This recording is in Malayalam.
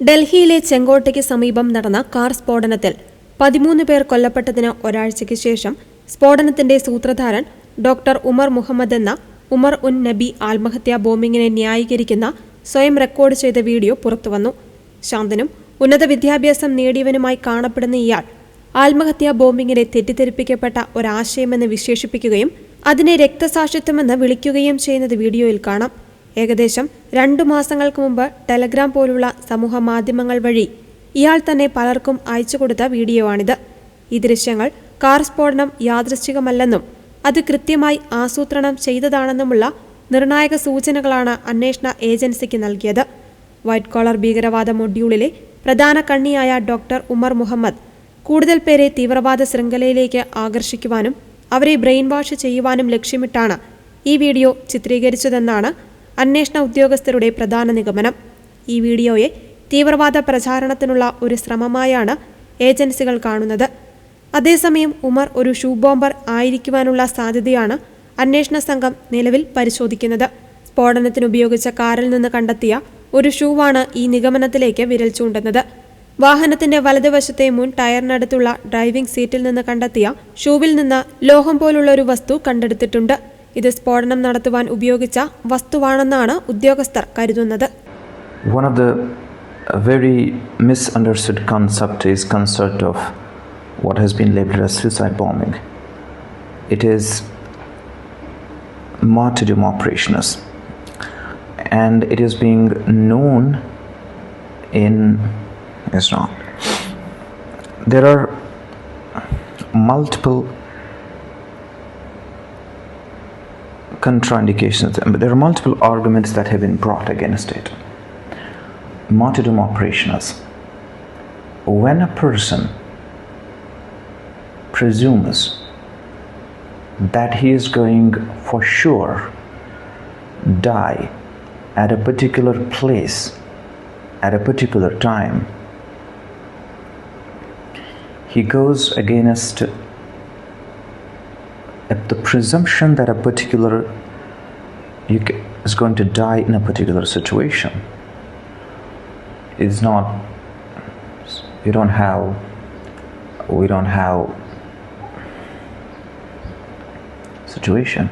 ഡൽഹിയിലെ ചെങ്കോട്ടയ്ക്ക് സമീപം നടന്ന കാർ സ്ഫോടനത്തിൽ പതിമൂന്ന് പേർ കൊല്ലപ്പെട്ടതിന് ഒരാഴ്ചയ്ക്ക് ശേഷം സ്ഫോടനത്തിന്റെ സൂത്രധാരൻ ഡോക്ടർ ഉമർ മുഹമ്മദ് എന്ന ഉമർ ഉൻ നബി ആത്മഹത്യാ ബോംബിങ്ങിനെ ന്യായീകരിക്കുന്ന സ്വയം റെക്കോർഡ് ചെയ്ത വീഡിയോ പുറത്തുവന്നു. ശാന്തനും ഉന്നത വിദ്യാഭ്യാസം നേടിയവനുമായി കാണപ്പെടുന്ന ഇയാൾ ആത്മഹത്യാ ബോംബിങ്ങിനെ തെറ്റിദ്ധരിപ്പിക്കപ്പെട്ട ഒരാശയമെന്ന് വിശേഷിപ്പിക്കുകയും അതിനെ രക്തസാക്ഷിത്വമെന്ന് വിളിക്കുകയും ചെയ്യുന്നത് വീഡിയോയിൽ കാണാം. ഏകദേശം രണ്ടു മാസങ്ങൾക്ക് മുമ്പ് ടെലഗ്രാം പോലുള്ള സമൂഹ മാധ്യമങ്ങൾ വഴി ഇയാൾ തന്നെ പലർക്കും അയച്ചു കൊടുത്ത വീഡിയോ ആണിത് ഈ ദൃശ്യങ്ങൾ കാർ സ്ഫോടനം യാദൃശ്ചികമല്ലെന്നും അത് കൃത്യമായി ആസൂത്രണം ചെയ്തതാണെന്നുമുള്ള നിർണായക സൂചനകളാണ് അന്വേഷണ ഏജൻസിക്ക് നൽകിയത്. വൈറ്റ് കോളർ ഭീകരവാദ മൊഡ്യൂളിലെ പ്രധാന കണ്ണിയായ ഡോക്ടർ ഉമർ മുഹമ്മദ് കൂടുതൽ പേരെ തീവ്രവാദ ശൃംഖലയിലേക്ക് ആകർഷിക്കുവാനും അവരെ ബ്രെയിൻ വാഷ് ചെയ്യുവാനും ലക്ഷ്യമിട്ടാണ് ഈ വീഡിയോ ചിത്രീകരിച്ചതെന്നാണ് അന്വേഷണ ഉദ്യോഗസ്ഥരുടെ പ്രധാന നിഗമനം. ഈ വീഡിയോയെ തീവ്രവാദ പ്രചാരണത്തിനുള്ള ഒരു ശ്രമമായാണ് ഏജൻസികൾ കാണുന്നത്. അതേസമയം ഉമർ ഒരു ഷൂ ബോംബർ ആയിരിക്കുവാനുള്ള സാധ്യതയാണ് അന്വേഷണ സംഘം നിലവിൽ പരിശോധിക്കുന്നത്. സ്ഫോടനത്തിനുപയോഗിച്ച കാറിൽ നിന്ന് കണ്ടെത്തിയ ഒരു ഷൂവാണ് ഈ നിഗമനത്തിലേക്ക് വിരൽ ചൂണ്ടുന്നത്. വാഹനത്തിന്റെ വലതുവശത്തെ മുൻ ടയറിനടുത്തുള്ള ഡ്രൈവിംഗ് സീറ്റിൽ നിന്ന് കണ്ടെത്തിയ ഷൂവിൽ നിന്ന് ലോഹം പോലുള്ള ഒരു വസ്തു കണ്ടെടുത്തിട്ടുണ്ട്. ഇത് സ്ഫോടനം നടത്തുവാൻ ഉപയോഗിച്ച വസ്തുവാണെന്നാണ് ഉദ്യോഗസ്ഥർ കരുതുന്നത് One of the uh, very misunderstood concept is concept of what has been labeled as suicide bombing. It is martyrdom operations, and it is being known in Islam. There are multiple contraindications, but there are multiple arguments that have been brought against it martyrdom operations. When a person presumes that he is going for sure die at a particular place at a particular time, he goes against the presumption that a particular you is going to die in a particular situation. It's not we don't have we don't have situation